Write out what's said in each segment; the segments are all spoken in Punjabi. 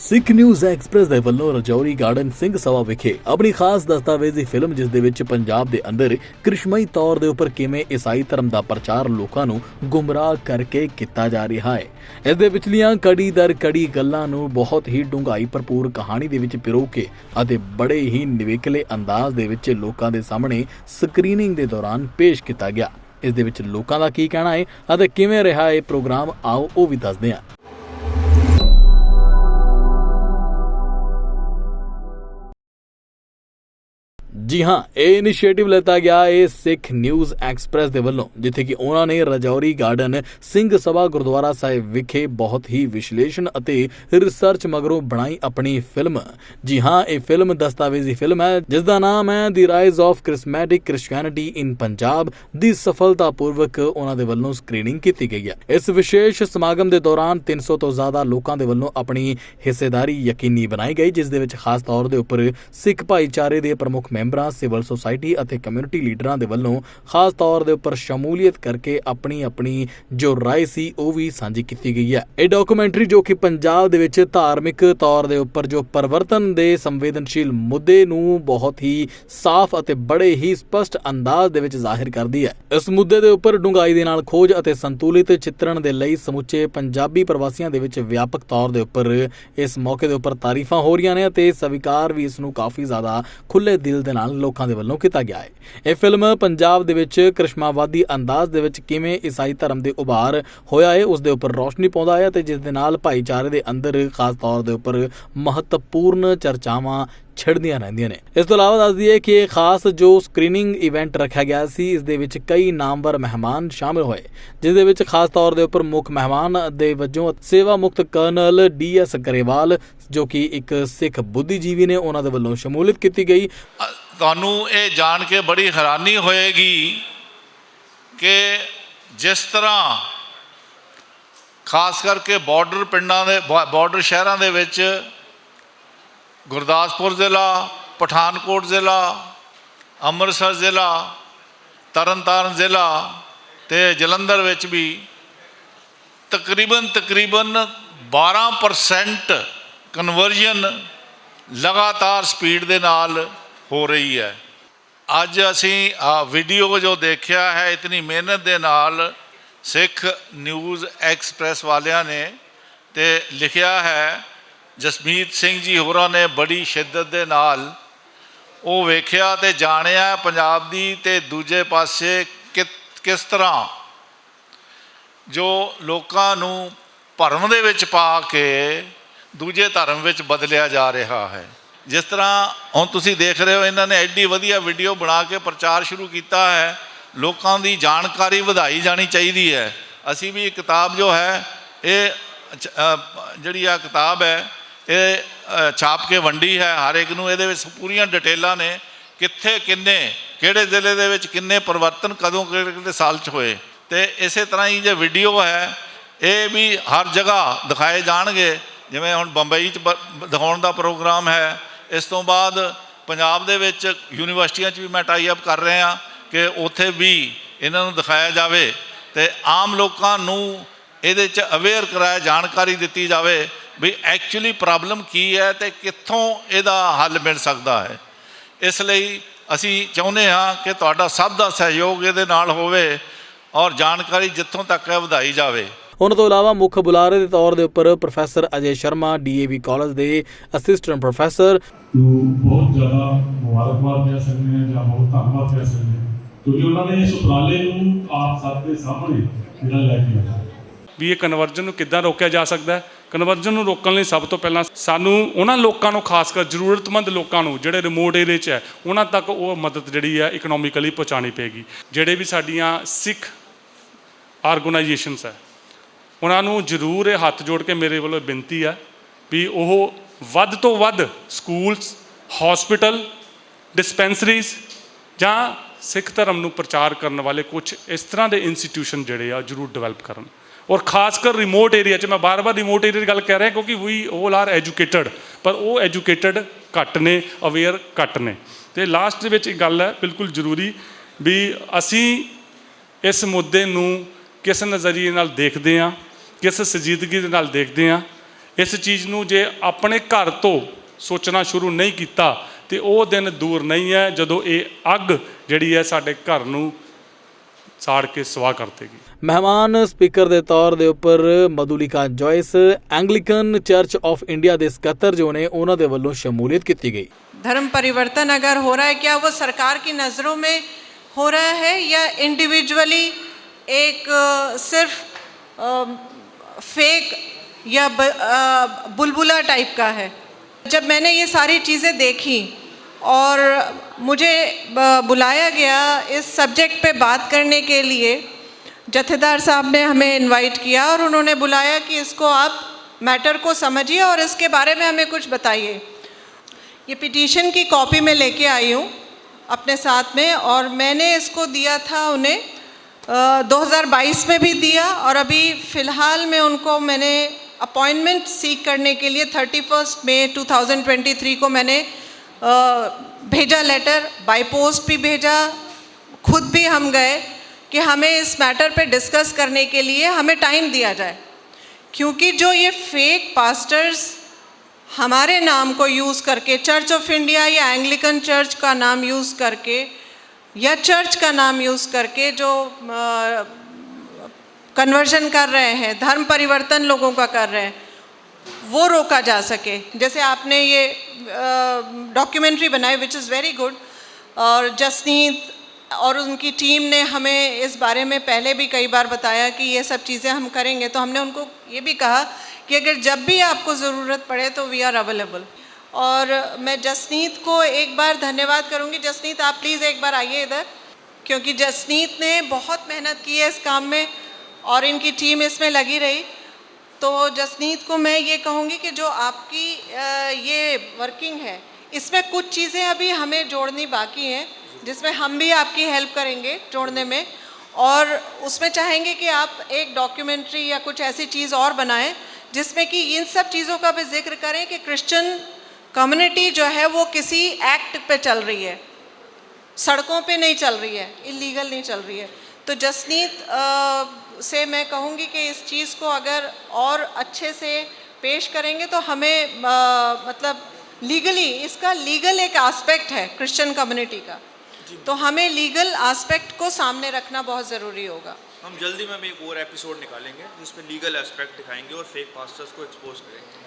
ਸਿੱਖ ਨਿਊਜ਼ ਐਕਸਪ੍ਰੈਸ ਦੇ ਵੱਲੋਂ ਰਜੌਰੀ ਗਾਰਡਨ ਸਿੰਘ ਸਭਾ ਵਿਖੇ ਆਪਣੀ ਖਾਸ ਦਸਤਾਵੇਜ਼ੀ ਫਿਲਮ ਜਿਸ ਦੇ ਵਿੱਚ ਪੰਜਾਬ ਦੇ ਅੰਦਰ ਕ੍ਰਿਸ਼ਮਈ ਤੌਰ ਦੇ ਉੱਪਰ ਕਿਵੇਂ ਈਸਾਈ ਧਰਮ ਦਾ ਪ੍ਰਚਾਰ ਲੋਕਾਂ ਨੂੰ ਗੁੰਮਰਾਹ ਕਰਕੇ ਕੀਤਾ ਜਾ ਰਿਹਾ ਹੈ। ਇਸ ਦੇ ਵਿਚਲੀਆਂ ਕੜੀ ਦਰ ਕੜੀ ਗੱਲਾਂ ਨੂੰ ਬਹੁਤ ਹੀ ਡੂੰਘਾਈ ਭਰਪੂਰ ਕਹਾਣੀ ਦੇ ਵਿੱਚ ਪਿਰੋ ਕੇ ਅਤੇ ਬੜੇ ਹੀ ਨਿਵੇਕਲੇ ਅੰਦਾਜ਼ ਦੇ ਵਿੱਚ ਲੋਕਾਂ ਦੇ ਸਾਹਮਣੇ ਸਕਰੀਨਿੰਗ ਦੇ ਦੌਰਾਨ ਪੇਸ਼ ਕੀਤਾ ਗਿਆ। ਇਸ ਦੇ ਵਿੱਚ ਲੋਕਾਂ ਦਾ ਕੀ ਕਹਿਣਾ ਹੈ ਅਤੇ ਕਿਵੇਂ ਰਿਹਾ ਇਹ ਪ੍ਰੋਗਰਾਮ, ਆਓ ਉਹ ਵੀ ਦੱਸਦੇ ਹਾਂ। ਜੀ ਹਾਂ, ਇਹ ਇਨੀਸ਼ੀਏਟਿਵ ਲਿੱਤਾ ਗਿਆ ਇਹ ਸਿੱਖ ਨਿਊਜ਼ ਐਕਸਪ੍ਰੈਸ ਦੇ ਵੱਲੋਂ, ਜਿੱਥੇ ਕਿ ਉਹਨਾਂ ਨੇ ਰਜੌਰੀ ਗਾਰਡਨ ਸਿੰਘ ਸਭਾ ਗੁਰਦੁਆਰਾ ਸਾਹਿਬ ਵਿਖੇ ਬਹੁਤ ਹੀ ਵਿਸ਼ਲੇਸ਼ਣ ਅਤੇ ਰਿਸਰਚ ਮਗਰੋਂ ਬਣਾਈ ਆਪਣੀ ਫਿਲਮ ਜੀ ਹਾਂ, ਇਹ ਫਿਲਮ ਦਸਤਾਵੇਜ਼ੀ ਫਿਲਮ ਹੈ ਜਿਸ ਦਾ ਨਾਮ ਹੈ the rise of charismatic Christianity in Punjab ਦੀ ਸਫਲਤਾਪੂਰਵਕ ਉਹਨਾਂ ਦੇ ਵੱਲੋਂ ਸਕਰੀਨਿੰਗ ਕੀਤੀ ਗਈ ਹੈ। ਇਸ ਵਿਸ਼ੇਸ਼ ਸਮਾਗਮ ਦੇ ਦੌਰਾਨ 300 ਤੋਂ ਜ਼ਿਆਦਾ ਲੋਕਾਂ ਦੇ ਵੱਲੋਂ ਆਪਣੀ ਹਿੱਸੇਦਾਰੀ ਯਕੀਨੀ ਬਣਾਈ ਗਈ, ਜਿਸ ਦੇ ਵਿੱਚ ਖਾਸ ਤੌਰ ਦੇ ਉੱਪਰ ਸਿੱਖ ਭਾਈਚਾਰੇ ਦੇ ਪ੍ਰਮੁੱਖ ਮੈਂਬਰ ਸਿਵਲ ਸੁਸਾਇਟੀ ਅਤੇ ਕਮਿਊਨਿਟੀ ਲੀਡਰਾਂ ਦੇ ਵੱਲੋਂ ਖਾਸ ਤੌਰ ਦੇ ਉੱਪਰ ਸ਼ਮੂਲੀਅਤ ਕਰਕੇ ਆਪਣੀ ਆਪਣੀ ਜੋ رائے ਸੀ ਉਹ ਵੀ ਸਾਂਝੀ ਕੀਤੀ ਗਈ ਹੈ ਇਹ ਡਾਕੂਮੈਂਟਰੀ ਜੋ ਕਿ ਪੰਜਾਬ ਦੇ ਵਿੱਚ ਧਾਰਮਿਕ ਤੌਰ ਦੇ ਉੱਪਰ ਜੋ ਪਰਿਵਰਤਨ ਦੇ ਸੰਵੇਦਨਸ਼ੀਲ ਮੁੱਦੇ ਨੂੰ ਬਹੁਤ ਹੀ ਸਾਫ਼ ਅਤੇ ਬੜੇ ਹੀ ਸਪਸ਼ਟ ਅੰਦਾਜ਼ ਦੇ ਵਿੱਚ ਜ਼ਾਹਿਰ ਕਰਦੀ ਹੈ ਇਸ ਮੁੱਦੇ ਦੇ ਉੱਪਰ ਡੂੰਘਾਈ ਦੇ ਨਾਲ ਖੋਜ ਅਤੇ ਸੰਤੁਲਿਤ ਚਿੱਤਰਣ ਦੇ ਲਈ ਸਮੁੱਚੇ ਪੰਜਾਬੀ ਪ੍ਰਵਾਸੀਆਂ ਦੇ ਵਿੱਚ ਵਿਆਪਕ ਤੌਰ ਦੇ ਉੱਪਰ ਇਸ ਮੌਕੇ ਦੇ ਉੱਪਰ ਤਾਰੀਫਾਂ ਹੋ ਰਹੀਆਂ ਨੇ ਅਤੇ ਸਵੀਕਾਰ ਵੀ ਇਸ ਨੂੰ ਕਾਫੀ ਜ਼ਿਆਦਾ ਖੁੱਲੇ ਦਿਲ ਦੇ ਨਾਲ ਲੋਕਾਂ ਦੇ ਵੱਲੋਂ ਕੀਤਾ ਗਿਆ ਹੈ। ਇਹ ਫਿਲਮ ਪੰਜਾਬ ਦੇ ਵਿੱਚ ਕ੍ਰਿਸ਼ਮਾਵਾਦੀ ਅੰਦਾਜ਼ ਦੇ ਵਿੱਚ ਕਿਵੇਂ ਈਸਾਈ ਧਰਮ ਦੇ ਉਭਾਰ ਹੋਇਆ ਹੈ ਉਸ ਦੇ ਉੱਪਰ ਰੋਸ਼ਨੀ ਪਾਉਂਦਾ ਹੈ ਤੇ ਜਿਸ ਦੇ ਨਾਲ ਭਾਈਚਾਰੇ ਦੇ ਅੰਦਰ ਖਾਸ ਤੌਰ ਦੇ ਉੱਪਰ ਮਹੱਤਵਪੂਰਨ ਚਰਚਾਵਾਂ ਛਿੜਦੀਆਂ ਰਹਿੰਦੀਆਂ ਨੇ। ਇਸ ਤੋਂ ਇਲਾਵਾ ਦੱਸ ਦਈਏ ਕਿ ਖਾਸ ਜੋ ਸਕਰੀਨਿੰਗ ਇਵੈਂਟ ਰੱਖਿਆ ਗਿਆ ਸੀ, ਇਸ ਦੇ ਵਿੱਚ ਕਈ ਨਾਮਵਰ ਮਹਿਮਾਨ ਸ਼ਾਮਿਲ ਹੋਏ, ਜਿਸ ਦੇ ਵਿੱਚ ਖਾਸ ਤੌਰ ਦੇ ਉੱਪਰ ਮੁੱਖ ਮਹਿਮਾਨ ਦੇ ਵਜੋਂ ਸੇਵਾ ਮੁਕਤ ਕਰਨਲ ਡੀਐਸ ਗਰੇਵਾਲ, ਜੋ ਕਿ ਇੱਕ ਸਿੱਖ ਬੁੱਧੀਜੀਵੀ ਨੇ, ਉਹਨਾਂ ਦੇ ਵੱਲੋਂ ਸ਼ਮੂਲੀਅਤ ਕੀਤੀ ਗਈ। ਤੁਹਾਨੂੰ ਇਹ ਜਾਣ ਕੇ ਬੜੀ ਹੈਰਾਨੀ ਹੋਏਗੀ ਕਿ ਜਿਸ ਤਰ੍ਹਾਂ ਖਾਸ ਕਰਕੇ ਬਾਰਡਰ ਪਿੰਡਾਂ ਦੇ ਬਾਰਡਰ ਸ਼ਹਿਰਾਂ ਦੇ ਵਿੱਚ ਗੁਰਦਾਸਪੁਰ ਜ਼ਿਲ੍ਹਾ, ਪਠਾਨਕੋਟ ਜ਼ਿਲ੍ਹਾ, ਅੰਮ੍ਰਿਤਸਰ ਜ਼ਿਲ੍ਹਾ, ਤਰਨਤਾਰਨ ਜ਼ਿਲ੍ਹਾ ਤੇ ਜਲੰਧਰ ਵਿੱਚ ਵੀ ਤਕਰੀਬਨ ਤਕਰੀਬਨ 12% ਕਨਵਰਜਨ ਲਗਾਤਾਰ ਸਪੀਡ ਦੇ ਨਾਲ ਹੋ ਰਹੀ ਹੈ। ਅੱਜ ਅਸੀਂ ਆ ਵੀਡੀਓ ਜੋ ਦੇਖਿਆ ਹੈ, ਇਤਨੀ ਮਿਹਨਤ ਦੇ ਨਾਲ ਸਿੱਖ ਨਿਊਜ਼ ਐਕਸਪ੍ਰੈਸ ਵਾਲਿਆਂ ਨੇ ਤੇ ਲਿਖਿਆ ਹੈ, ਜਸਮੀਤ ਸਿੰਘ ਜੀ ਹੋਰਾਂ ਨੇ ਬੜੀ ਸ਼ਿੱਦਤ ਦੇ ਨਾਲ ਉਹ ਵੇਖਿਆ ਤੇ ਜਾਣਿਆ ਪੰਜਾਬ ਦੀ ਤੇ ਦੂਜੇ ਪਾਸੇ ਕਿ- ਕਿਸ ਤਰ੍ਹਾਂ ਜੋ ਲੋਕਾਂ ਨੂੰ ਭਰਮ ਦੇ ਵਿੱਚ ਪਾ ਕੇ ਦੂਜੇ ਧਰਮ ਵਿੱਚ ਬਦਲਿਆ ਜਾ ਰਿਹਾ ਹੈ। ਜਿਸ ਤਰ੍ਹਾਂ ਹੁਣ ਤੁਸੀਂ ਦੇਖ ਰਹੇ ਹੋ, ਇਹਨਾਂ ਨੇ ਐਡੀ ਵਧੀਆ ਵੀਡੀਓ ਬਣਾ ਕੇ ਪ੍ਰਚਾਰ ਸ਼ੁਰੂ ਕੀਤਾ ਹੈ। ਲੋਕਾਂ ਦੀ ਜਾਣਕਾਰੀ ਵਧਾਈ ਜਾਣੀ ਚਾਹੀਦੀ ਹੈ। ਅਸੀਂ ਵੀ ਕਿਤਾਬ ਜੋ ਹੈ, ਇਹ ਜਿਹੜੀ ਆ ਕਿਤਾਬ ਹੈ, ਇਹ ਛਾਪ ਕੇ ਵੰਡੀ ਹੈ। ਹਰ ਇੱਕ ਨੂੰ ਇਹਦੇ ਵਿੱਚ ਪੂਰੀਆਂ ਡਿਟੇਲਾਂ ਨੇ, ਕਿੱਥੇ, ਕਿੰਨੇ, ਕਿਹੜੇ ਜ਼ਿਲ੍ਹੇ ਦੇ ਵਿੱਚ ਕਿੰਨੇ ਪਰਿਵਰਤਨ ਕਦੋਂ, ਕਿਹੜੇ ਕਿਹੜੇ ਸਾਲ 'ਚ ਹੋਏ। ਤੇ ਇਸੇ ਤਰ੍ਹਾਂ ਹੀ ਜੇ ਵੀਡੀਓ ਹੈ, ਇਹ ਵੀ ਹਰ ਜਗ੍ਹਾ ਦਿਖਾਏ ਜਾਣਗੇ। ਜਿਵੇਂ ਹੁਣ ਬੰਬਈ 'ਚ ਬ- ਦਿਖਾਉਣ ਦਾ ਪ੍ਰੋਗਰਾਮ ਹੈ ਇਸ ਤੋਂ ਬਾਅਦ ਪੰਜਾਬ ਦੇ ਵਿੱਚ ਯੂਨੀਵਰਸਿਟੀਆਂ 'ਚ ਵੀ ਮੈਂ ਟਾਈ ਅਪ ਕਰ ਰਿਹਾ ਕਿ ਉੱਥੇ ਵੀ ਇਹਨਾਂ ਨੂੰ ਦਿਖਾਇਆ ਜਾਵੇ ਤੇ ਆਮ ਲੋਕਾਂ ਨੂੰ ਇਹਦੇ 'ਚ ਅਵੇਅਰ ਕਰਾਇਆ, ਜਾਣਕਾਰੀ ਦਿੱਤੀ ਜਾਵੇ ਵੀ ਐਕਚੁਅਲੀ ਪ੍ਰੋਬਲਮ ਕੀ ਹੈ ਤੇ ਕਿੱਥੋਂ ਇਹਦਾ ਹੱਲ ਮਿਲ ਸਕਦਾ ਹੈ। ਇਸ ਲਈ ਅਸੀਂ ਚਾਹੁੰਦੇ ਹਾਂ ਕਿ ਤੁਹਾਡਾ ਸਭ ਦਾ ਸਹਿਯੋਗ ਇਹਦੇ ਨਾਲ ਹੋਵੇ ਔਰ ਜਾਣਕਾਰੀ ਜਿੱਥੋਂ ਤੱਕ ਹੈ, ਵਧਾਈ ਜਾਵੇ। ਉਹਨਾਂ ਤੋਂ ਇਲਾਵਾ ਮੁੱਖ ਬੁਲਾਰੇ ਦੇ ਤੌਰ ਦੇ ਉੱਪਰ professor Ajay Sharma DAV college ਦੇ ਅਸਿਸਟੈਂਟ ਪ੍ਰੋਫੈਸਰ। ਨੂੰ ਬਹੁਤ ਜ਼ਿਆਦਾ ਮੁਬਾਰਕਬਾਦ ਦੇ ਸਕਦੇ ਹਾਂ ਜਾਂ ਬਹੁਤ ਧੰਨਵਾਦ ਕਰ ਸਕਦੇ ਹਾਂ। ਕਿਉਂਕਿ ਉਹਨਾਂ ਨੇ ਇਸ ਉਪਰਾਲੇ ਨੂੰ ਆਪ ਸਭ ਦੇ ਸਾਹਮਣੇ ਜਿਹੜਾ ਲੈ ਕੇ ਆਇਆ। ਵੀ ਇਹ ਕਨਵਰਜਨ ਨੂੰ ਕਿੱਦਾਂ ਰੋਕਿਆ ਜਾ ਸਕਦਾ ਹੈ? ਕਨਵਰਜਨ ਨੂੰ ਰੋਕਣ ਲਈ ਸਭ ਤੋਂ ਪਹਿਲਾਂ ਸਾਨੂੰ ਉਹਨਾਂ ਲੋਕਾਂ ਨੂੰ ਖਾਸ ਕਰ ਜ਼ਰੂਰਤਮੰਦ ਲੋਕਾਂ ਨੂੰ ਜਿਹੜੇ ਰਿਮੋਟ ਏਰੀਏ 'ਚ ਹੈ ਉਹਨਾਂ ਤੱਕ ਉਹ ਮਦਦ ਜਿਹੜੀ ਹੈ ਇਕਨੋਮਿਕਲੀ ਪਹੁੰਚਾਣੀ ਪਏਗੀ। ਜਿਹੜੇ ਵੀ ਸਾਡੀਆਂ ਸਿੱਖ ਆਰਗੇਨਾਈਜੇਸ਼ਨਸ ਹੈ ਉਹਨਾਂ ਨੂੰ ਜ਼ਰੂਰ ਇਹ ਹੱਥ ਜੋੜ ਕੇ ਮੇਰੇ ਵੱਲੋਂ ਬੇਨਤੀ ਆ ਵੀ ਉਹ ਵੱਧ ਤੋਂ ਵੱਧ ਸਕੂਲਸ ਹਸਪੀਟਲ ਡਿਸਪੈਂਸਰੀਜ਼ ਜਾਂ ਸਿੱਖ ਧਰਮ ਨੂੰ ਪ੍ਰਚਾਰ ਕਰਨ ਵਾਲੇ ਕੁਝ ਇਸ ਤਰ੍ਹਾਂ ਦੇ ਇੰਸਟੀਟਿਊਸ਼ਨ ਜਿਹੜੇ ਆ ਜ਼ਰੂਰ ਡਿਵੈਲਪ ਕਰਨ। ਔਰ ਖਾਸ ਕਰ ਰਿਮੋਟ ਏਰੀਆ 'ਚ ਮੈਂ ਬਾਰ-ਬਾਰ ਰਿਮੋਟ ਏਰੀਆ ਦੀ ਗੱਲ ਕਰ ਰਿਹਾ ਕਿਉਂਕਿ ਵੀ 올 ਆਰ ਐਜੂਕੇਟਡ ਪਰ ਉਹ ਐਜੂਕੇਟਡ ਘੱਟ ਨੇ ਅਵੇਅਰ ਘੱਟ ਨੇ। ਤੇ ਲਾਸਟ ਦੇ ਵਿੱਚ ਇੱਕ ਗੱਲ ਹੈ, ਬਿਲਕੁਲ ਜ਼ਰੂਰੀ ਵੀ ਅਸੀਂ ਇਸ ਮੁੱਦੇ ਨੂੰ ਕਿਸ ਨਜ਼ਰੀਏ ਨਾਲ ਦੇਖਦੇ ਹਾਂ ਕਿਸ ਸੰਜੀਦਗੀ ਦੇ ਨਾਲ ਦੇਖਦੇ ਹਾਂ ਇਸ ਚੀਜ਼ ਨੂੰ ਜੇ ਆਪਣੇ ਘਰ ਤੋਂ ਸੋਚਣਾ ਸ਼ੁਰੂ ਨਹੀਂ ਕੀਤਾ ਤੇ ਉਹ ਦਿਨ ਦੂਰ ਨਹੀਂ ਹੈ ਜਦੋਂ ਇਹ ਅੱਗ ਜਿਹੜੀ ਹੈ ਸਾਡੇ ਘਰ ਨੂੰ ਸਾੜ ਕੇ ਸਵਾਹ ਕਰ ਦੇਗੀ ਮਹਿਮਾਨ ਸਪੀਕਰ ਦੇ ਤੌਰ ਦੇ ਉੱਪਰ Madhulika Joyce Anglican Church of India ਦੇ ਸਕੱਤਰ ਜੋ ਨੇ ਉਹਨਾਂ ਦੇ ਵੱਲੋਂ ਸ਼ਮੂਲੀਅਤ ਕੀਤੀ ਗਈ धर्म परिवर्तन अगर हो रहा है क्या वो सरकार की नज़रों में हो रहा है या इंडिविजुअली एक अ, सिर्फ फेक या बुलबुला टाइप का है। जब मैंने ये सारी चीज़ें देखी और मुझे बुलाया गया इस सब्जेक्ट पे बात करने के लिए, जथेदार साहब ने हमें इनवाइट किया और उन्होंने बुलाया कि इसको आप मैटर को समझिए और इसके बारे में हमें कुछ बताइए। ये पिटीशन की कॉपी में लेके आई हूँ अपने साथ में और मैंने इसको दिया था उन्हें 2022 में भी दिया और अभी फ़िलहाल में उनको मैंने अपॉइंटमेंट सीख करने के लिए 31 मई 2023 को मैंने भेजा लेटर, बाय पोस्ट भी भेजा, खुद भी हम गए कि हमें इस मैटर पे डिस्कस करने के लिए हमें टाइम दिया जाए। क्योंकि जो ये फेक पास्टर्स हमारे नाम को यूज़ करके चर्च ऑफ़ इंडिया या एंग्लिकन चर्च का नाम यूज़ करके या चर्च का नाम यूज़ करके जो कन्वर्जन कर रहे हैं, धर्म परिवर्तन लोगों का कर रहे हैं, वो रोका जा सके। जैसे आपने ये डॉक्यूमेंट्री बनाई विच इज़ वेरी गुड और जसनीत और उनकी टीम ने हमें इस बारे में पहले भी कई बार बताया कि ये सब चीज़ें हम करेंगे तो हमने उनको ये भी कहा कि अगर जब भी आपको ज़रूरत पड़े तो वी आर अवेलेबल और मैं जसनीत को एक बार धन्यवाद करूँगी। जसनीत, आप प्लीज़ एक बार आइए इधर, क्योंकि जसनीत ने बहुत मेहनत की है इस काम में और इनकी टीम इसमें लगी रही। तो जसनीत को मैं ये कहूँगी कि जो आपकी ये वर्किंग है, इसमें कुछ चीज़ें अभी हमें जोड़नी बाकी हैं, जिसमें हम भी आपकी हेल्प करेंगे जोड़ने में। और उसमें चाहेंगे कि आप एक डॉक्यूमेंट्री या कुछ ऐसी चीज़ और बनाएँ, जिसमें कि इन सब चीज़ों का भी ज़िक्र करें कि क्रिश्चियन कम्युनिटी जो है वो किसी एक्ट पे चल रही है। सड़कों पे नहीं चल रही है इलीगल नहीं चल रही है। तो जसनीत से मैं कहूँगी कि इस चीज़ को अगर और अच्छे से पेश करेंगे तो हमें अ, मतलब लीगली इसका लीगल एक एस्पेक्ट है क्रिश्चियन कम्युनिटी का। तो हमें लीगल एस्पेक्ट को सामने रखना बहुत ज़रूरी होगा। हम जल्दी में एक और एपिसोड निकालेंगे जिसमें लीगल एस्पेक्ट दिखाएँगे और फेक पास्टर्स को एक्सपोज करेंगे।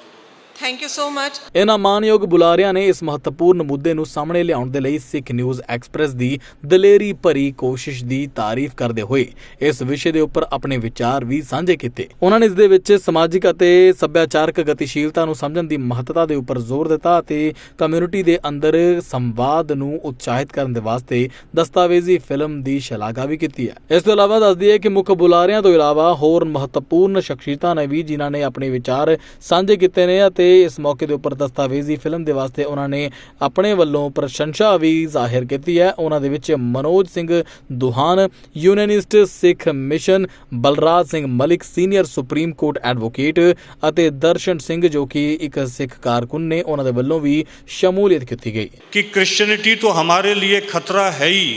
ਥੈਂਕ ਯੂ ਸੋ ਮਚ ਇਹਨਾਂ ਮਾਨਯੋਗ ਬੁਲਾਰਿਆਂ ਨੇ ਇਸ ਮਹੱਤਵਪੂਰਨ ਮੁੱਦੇ ਨੂੰ ਸਾਹਮਣੇ ਲਿਆਉਣ ਦੇ ਲਈ ਸਿੱਖ ਨਿਊਜ਼ ਐਕਸਪ੍ਰੈਸ ਦੀ ਦਲੇਰੀ ਭਰੀ ਕੋਸ਼ਿਸ਼ ਦੀ ਤਾਰੀਫ ਕਰਦੇ ਹੋਏ ਇਸ ਵਿਸ਼ੇ ਦੇ ਉੱਪਰ ਆਪਣੇ ਵਿਚਾਰ ਵੀ ਸਾਂਝੇ ਕੀਤੇ। ਉਹਨਾਂ ਨੇ ਇਸ ਦੇ ਵਿੱਚ ਸਮਾਜਿਕ ਅਤੇ ਸੱਭਿਆਚਾਰਕ ਗਤੀਸ਼ੀਲਤਾ ਨੂੰ ਸਮਝਣ ਦੀ ਮਹੱਤਤਾ ਦੇ ਉੱਪਰ ਜ਼ੋਰ ਦਿੱਤਾ ਅਤੇ ਕਮਿਊਨਿਟੀ ਦੇ ਅੰਦਰ ਸੰਵਾਦ ਨੂੰ ਉਤਸ਼ਾਹਿਤ ਕਰਨ ਦੇ ਵਾਸਤੇ ਦਸਤਾਵੇਜ਼ੀ ਫਿਲਮ ਦੀ ਸ਼ਲਾਘਾ ਵੀ ਕੀਤੀ ਹੈ। ਇਸ ਤੋਂ ਇਲਾਵਾ ਦੱਸਦੀ ਹੈ ਕਿ ਮੁੱਖ ਬੁਲਾਰਿਆਂ ਤੋਂ ਇਲਾਵਾ ਹੋਰ ਮਹੱਤਵਪੂਰਨ ਸ਼ਖਸੀਅਤਾਂ ਨੇ ਵੀ ਜਿਨ੍ਹਾਂ ਨੇ ਆਪਣੇ ਵਿਚਾਰ ਸਾਂਝੇ ਕੀਤੇ ਨੇ ਅਤੇ ਇਸ ਮੌਕੇ ਦੇ ਉੱਪਰ ਦਸਤਾਵੇਜ਼ੀ ਫਿਲਮ ਦੇ ਵਾਸਤੇ ਉਹਨਾਂ ਨੇ ਆਪਣੇ ਵੱਲੋਂ ਪ੍ਰਸ਼ੰਸਾ ਵੀ ਜ਼ਾਹਿਰ ਕੀਤੀ ਹੈ ਉਹਨਾਂ ਦੇ ਵਿੱਚ Manoj Singh Duhan Unionist Sikh Mission Balraj Singh Malik senior Supreme Court advocate ਅਤੇ ਦਰਸ਼ਨ ਸਿੰਘ ਜੋ ਕਿ ਇੱਕ ਸਿੱਖ ਕਾਰਕੁਨ ਨੇ ਉਹਨਾਂ ਦੇ ਵੱਲੋਂ ਵੀ ਸ਼ਮੂਲੀਅਤ ਕੀਤੀ ਗਈ कि क्रिश्चियनिटी तो हमारे लिए खतरा है ही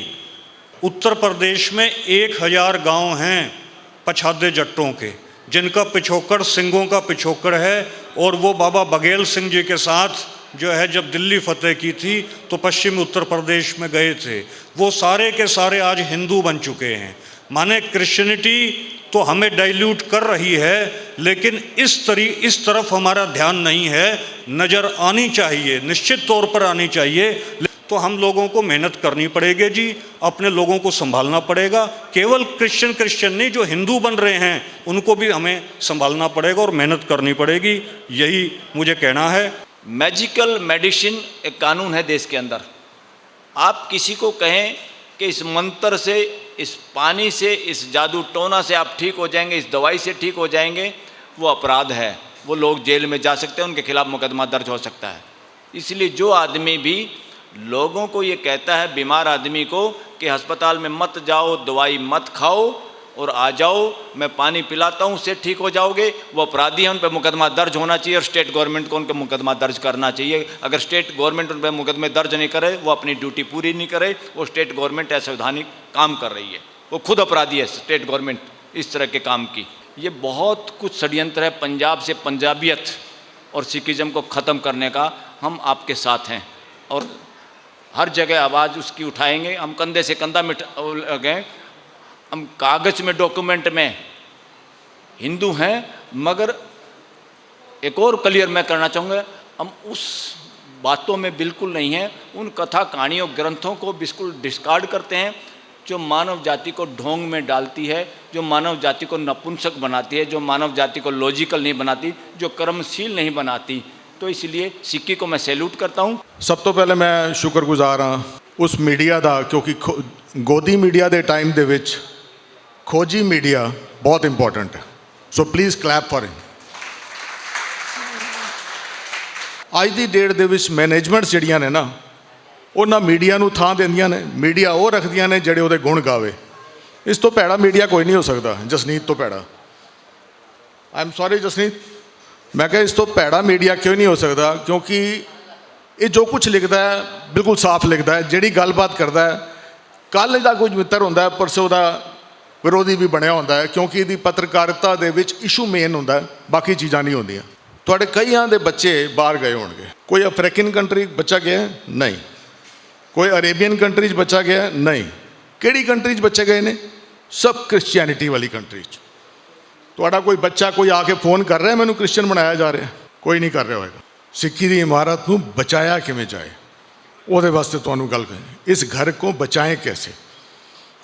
उत्तर प्रदेश में एक हजार गांव हैं पछादे जट्टों के जिनका पिछोकड़ सिंगों का पिछोकड़ है और वो बाबा बघेल सिंह जी के साथ जो है, जब दिल्ली फतेह की थी तो पश्चिम उत्तर प्रदेश में गए थे। वो सारे के सारे आज हिंदू बन चुके हैं। माने क्रिश्चियनिटी तो हमें डाइल्यूट कर रही है, लेकिन इस तरी, इस तरफ़ हमारा ध्यान नहीं है। नज़र आनी चाहिए, निश्चित तौर पर आनी चाहिए। तो हम लोगों को मेहनत करनी पड़ेगी जी, अपने लोगों को संभालना पड़ेगा। केवल क्रिश्चियन क्रिश्चियन नहीं, जो हिंदू बन रहे हैं, उनको भी हमें संभालना पड़ेगा और मेहनत करनी पड़ेगी। यही मुझे कहना है। मैजिकल मेडिसिन एक कानून है देश के अंदर। आप किसी को कहें कि इस मंत्र से, इस पानी से, इस जादू टोना से आप ठीक हो जाएँगे, इस दवाई से ठीक हो जाएँगे, वो अपराध है। वो लोग जेल में जा सकते हैं, उनके खिलाफ मुकदमा दर्ज हो सकता है। इसलिए जो आदमी भी लोगों को ये कहता है, बीमार आदमी को कि अस्पताल में मत जाओ, दवाई मत खाओ और आ जाओ, मैं पानी पिलाता हूँ, उससे ठीक हो जाओगे। वो अपराधी हैं, उन पर मुकदमा दर्ज होना चाहिए और स्टेट गवर्नमेंट को उन पर मुकदमा दर्ज करना चाहिए। अगर स्टेट गवर्नमेंट उन पर मुकदमे दर्ज नहीं करे, वो अपनी ड्यूटी पूरी नहीं करे, वो स्टेट गवर्नमेंट असंवैधानिक काम कर रही है। वो खुद अपराधी है, स्टेट गवर्नमेंट, इस तरह के काम की। ये बहुत कुछ षड्यंत्र है, पंजाब से पंजाबियत और सिखिज़म को ख़त्म करने का। हम आपके साथ हैं और हर जगह आवाज़ उसकी उठाएँगे। हम कंधे से कंधा मिट गए हम कागज़ में डॉक्यूमेंट में। हिंदू हैं, मगर एक और क्लियर मैं करना चाहूँगा। हम उस बातों में बिल्कुल नहीं हैं। उन कथा कहानियों, ग्रंथों को बिल्कुल डिस्कार्ड करते हैं, जो मानव जाति को ढोंग में डालती है, जो मानव जाति को नपुंसक बनाती है, जो मानव जाति को लॉजिकल नहीं बनाती, जो कर्मशील नहीं बनाती। ਇਸ ਲਈ सिक्की को मैं सैल्यूट करता हूँ। ਸਭ ਤੋਂ ਪਹਿਲੇ ਮੈਂ ਸ਼ੁਕਰਗੁਜ਼ਾਰ ਹਾਂ ਉਸ ਮੀਡੀਆ ਦਾ ਕਿਉਂਕਿ ਗੋਦੀ ਮੀਡੀਆ ਦੇ ਟਾਈਮ ਦੇ ਵਿੱਚ ਖੋਜੀ ਮੀਡੀਆ ਬਹੁਤ ਇੰਪੋਰਟੈਂਟ ਹੈ so please clap for him ਅੱਜ ਦੀ ਡੇਟ ਦੇ ਵਿੱਚ ਮੈਨੇਜਮੈਂਟਸ ਜਿਹੜੀਆਂ ਨੇ ਨਾ ਉਹਨਾਂ ਮੀਡੀਆ ਨੂੰ ਥਾਂ ਦਿੰਦੀਆਂ ਨੇ ਮੀਡੀਆ ਉਹ ਰੱਖਦੀਆਂ ਨੇ ਜਿਹੜੇ ਉਹਦੇ ਗੁਣ ਗਾਵੇ ਇਸ ਤੋਂ ਭੈੜਾ ਮੀਡੀਆ ਕੋਈ ਨਹੀਂ ਹੋ ਸਕਦਾ ਜਸਨੀਤ ਤੋਂ ਭੈੜਾ ਆਈ ਐਮ ਸੌਰੀ ਜਸਨੀਤ ਮੈਂ ਕਿਹਾ ਇਸ ਤੋਂ ਭੈੜਾ ਮੀਡੀਆ ਕਿਉਂ ਨਹੀਂ ਹੋ ਸਕਦਾ? ਕਿਉਂਕਿ ਇਹ ਜੋ ਕੁਝ ਲਿਖਦਾ ਹੈ, ਬਿਲਕੁਲ ਸਾਫ਼ ਲਿਖਦਾ ਹੈ, ਜਿਹੜੀ ਗੱਲਬਾਤ ਕਰਦਾ ਹੈ ਕੱਲ ਦਾ ਕੋਈ ਮਿੱਤਰ ਹੁੰਦਾ ਪਰਸੋਂ ਦਾ ਵਿਰੋਧੀ ਵੀ ਬਣਿਆ ਹੁੰਦਾ ਹੈ, ਕਿਉਂਕਿ ਇਹਦੀ ਪੱਤਰਕਾਰਤਾ ਦੇ ਵਿੱਚ ਇਸ਼ੂ ਮੇਨ ਹੁੰਦਾ ਬਾਕੀ ਚੀਜ਼ਾਂ ਨਹੀਂ ਹੁੰਦੀਆਂ। ਤੁਹਾਡੇ ਕਈਆਂ ਦੇ ਬੱਚੇ ਬਾਹਰ ਗਏ ਹੋਣਗੇ। ਕੋਈ ਅਫਰੀਕਨ ਕੰਟਰੀ ਬੱਚਾ ਗਿਆ ਨਹੀਂ। ਕੋਈ ਅਰੇਬੀਅਨ ਕੰਟਰੀ 'ਚ ਬੱਚਾ ਗਿਆ ਨਹੀਂ। ਕਿਹੜੀ ਕੰਟਰੀ 'ਚ ਬੱਚੇ ਗਏ ਨੇ? ਸਭ ਕ੍ਰਿਸਚੀਅਨਿਟੀ ਵਾਲੀ ਕੰਟਰੀ 'ਚ। ਤੁਹਾਡਾ ਕੋਈ ਬੱਚਾ ਕੋਈ ਆ ਕੇ ਫੋਨ ਕਰ ਰਿਹਾ, ਮੈਨੂੰ ਕ੍ਰਿਸਚੀਅਨ ਬਣਾਇਆ ਜਾ ਰਿਹਾ। ਕੋਈ ਨਹੀਂ ਕਰ ਰਿਹਾ ਹੋਏਗਾ। ਸਿੱਖੀ ਦੀ ਇਮਾਰਤ ਨੂੰ ਬਚਾਇਆ ਕਿਵੇਂ ਜਾਏ? ਉਹਦੇ ਵਾਸਤੇ ਤੁਹਾਨੂੰ ਗੱਲ ਕਰਨੀ ਇਸ ਘਰ ਕੋ ਬਚਾਏ ਕੈਸੇ?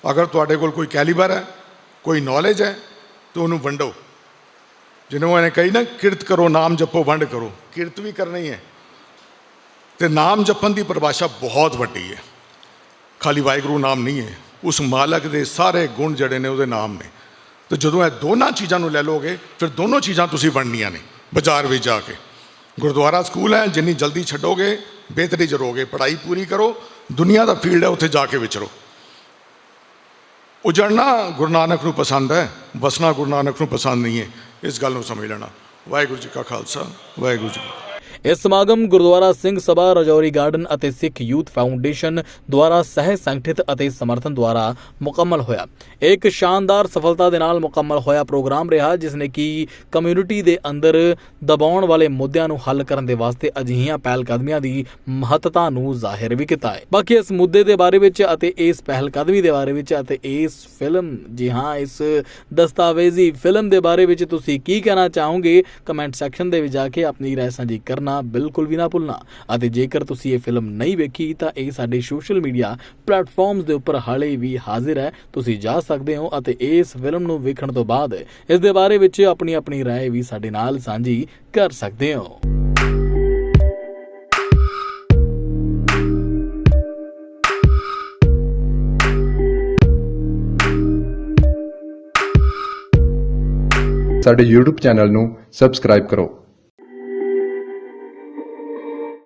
ਅਗਰ ਤੁਹਾਡੇ ਕੋਲ ਕੋਈ ਕੈਲੀਬਰ ਹੈ, ਕੋਈ ਨੌਲੇਜ ਹੈ, ਤਾਂ ਉਹਨੂੰ ਵੰਡੋ। ਜਿਹਨੂੰ ਇਹਨੇ ਕਹੀ ਨਾ, ਕਿਰਤ ਕਰੋ, ਨਾਮ ਜਪੋ, ਵੰਡ ਕਰੋ। ਕਿਰਤ ਵੀ ਕਰਨੀ ਹੈ। ਤੇ ਨਾਮ ਜਪਣ ਦੀ ਪਰਿਭਾਸ਼ਾ ਬਹੁਤ ਵੱਡੀ ਹੈ। ਖਾਲੀ ਵਾਹਿਗੁਰੂ ਨਾਮ ਨਹੀਂ ਹੈ। ਉਸ ਮਾਲਕ ਦੇ ਸਾਰੇ ਗੁਣ ਜਿਹੜੇ ਨੇ, ਉਹਦੇ ਨਾਮ ਨੇ। ਤੇ ਜਦੋਂ ਇਹ ਦੋਨਾਂ ਚੀਜ਼ਾਂ ਨੂੰ ਲੈ ਲੋਗੇ, ਫਿਰ ਦੋਨੋਂ ਚੀਜ਼ਾਂ ਤੁਸੀਂ ਵੰਡਣੀਆਂ ਨੇ, ਬਾਜ਼ਾਰ ਵਿੱਚ ਜਾ ਕੇ। ਗੁਰਦੁਆਰਾ ਸਕੂਲ ਹੈ, ਜਿੰਨੀ ਜਲਦੀ ਛੱਡੋਗੇ, ਬਿਹਤਰੀ ਜਰੋਗੇ ਪੜ੍ਹਾਈ ਪੂਰੀ ਕਰੋ, ਦੁਨੀਆ ਦਾ ਫੀਲਡ ਹੈ, ਉੱਥੇ ਜਾ ਕੇ ਵਿਚਰੋ ਉਜੜਨਾ ਗੁਰੂ ਨਾਨਕ ਨੂੰ ਪਸੰਦ ਹੈ, ਵਸਣਾ ਗੁਰੂ ਨਾਨਕ ਨੂੰ ਪਸੰਦ ਨਹੀਂ ਹੈ, ਇਸ ਗੱਲ ਨੂੰ ਸਮਝ ਲੈਣਾ। ਵਾਹਿਗੁਰੂ ਜੀ ਕਾ ਖਾਲਸਾ, ਵਾਹਿਗੁਰੂ ਜੀ ਇਹ ਸਮਾਗਮ ਗੁਰਦੁਆਰਾ ਸਿੰਘ ਸਭਾ, ਰਜੌਰੀ ਗਾਰਡਨ ਅਤੇ ਸਿੱਖ ਯੂਥ ਫਾਊਂਡੇਸ਼ਨ ਦੁਆਰਾ ਸਹਿ ਸੰਗਠਿਤ ਅਤੇ ਸਮਰਥਨ ਦੁਆਰਾ ਮੁਕੰਮਲ ਹੋਇਆ। ਇੱਕ ਸ਼ਾਨਦਾਰ ਸਫਲਤਾ ਦੇ ਨਾਲ ਮੁਕੰਮਲ ਹੋਇਆ ਪ੍ਰੋਗਰਾਮ ਰਿਹਾ ਜਿਸ ਨੇ ਕਿ ਕਮਿਊਨਿਟੀ ਦੇ ਅੰਦਰ ਦਬਾਉਣ ਵਾਲੇ ਮੁੱਦਿਆਂ ਨੂੰ ਹੱਲ ਕਰਨ ਦੇ ਵਾਸਤੇ ਅਜਿਹੀਆਂ ਪਹਿਲਕਦਮੀਆਂ ਦੀ ਮਹੱਤਤਾ ਨੂੰ ਜ਼ਾਹਿਰ ਵੀ ਕੀਤਾ ਹੈ। ਬਾਕੀ ਇਸ ਮੁੱਦੇ ਦੇ ਬਾਰੇ ਵਿੱਚ ਅਤੇ ਇਸ ਪਹਿਲਕਦਮੀ ਦੇ ਬਾਰੇ ਵਿੱਚ ਅਤੇ ਇਸ ਫਿਲਮ, ਜੀ ਹਾਂ, ਇਸ ਦਸਤਾਵੇਜ਼ੀ ਫਿਲਮ ਦੇ ਬਾਰੇ ਵਿੱਚ ਤੁਸੀਂ ਕੀ ਕਹਿਣਾ ਚਾਹੋਗੇ, ਕਮੈਂਟ ਸੈਕਸ਼ਨ ਦੇ ਵਿੱਚ ਜਾ ਕੇ ਆਪਣੀ ਰਾਏ ਸਾਂਝੀ ਕਰਨਾ ਬਿਲਕੁਲ ਵੀ ਨਾ ਭੁੱਲਣਾ। ਅਤੇ ਜੇਕਰ ਤੁਸੀਂ ਇਹ ਫਿਲਮ ਨਹੀਂ ਵੇਖੀ, ਤਾਂ ਇਹ ਸਾਡੇ ਸੋਸ਼ਲ ਮੀਡੀਆ ਪਲੇਟਫਾਰਮਸ ਦੇ ਉੱਪਰ ਹਾਲੇ ਵੀ ਹਾਜ਼ਰ ਹੈ। ਤੁਸੀਂ ਜਾ ਸਕਦੇ ਹੋ ਅਤੇ ਇਸ ਫਿਲਮ ਨੂੰ ਵੇਖਣ ਤੋਂ ਬਾਅਦ ਇਸ ਦੇ ਬਾਰੇ ਵਿੱਚ ਆਪਣੀ ਆਪਣੀ ਰਾਏ ਵੀ ਸਾਡੇ ਨਾਲ ਸਾਂਝੀ ਕਰ ਸਕਦੇ ਹੋ। ਸਾਡੇ YouTube ਚੈਨਲ ਨੂੰ ਸਬਸਕ੍ਰਾਈਬ ਕਰੋ।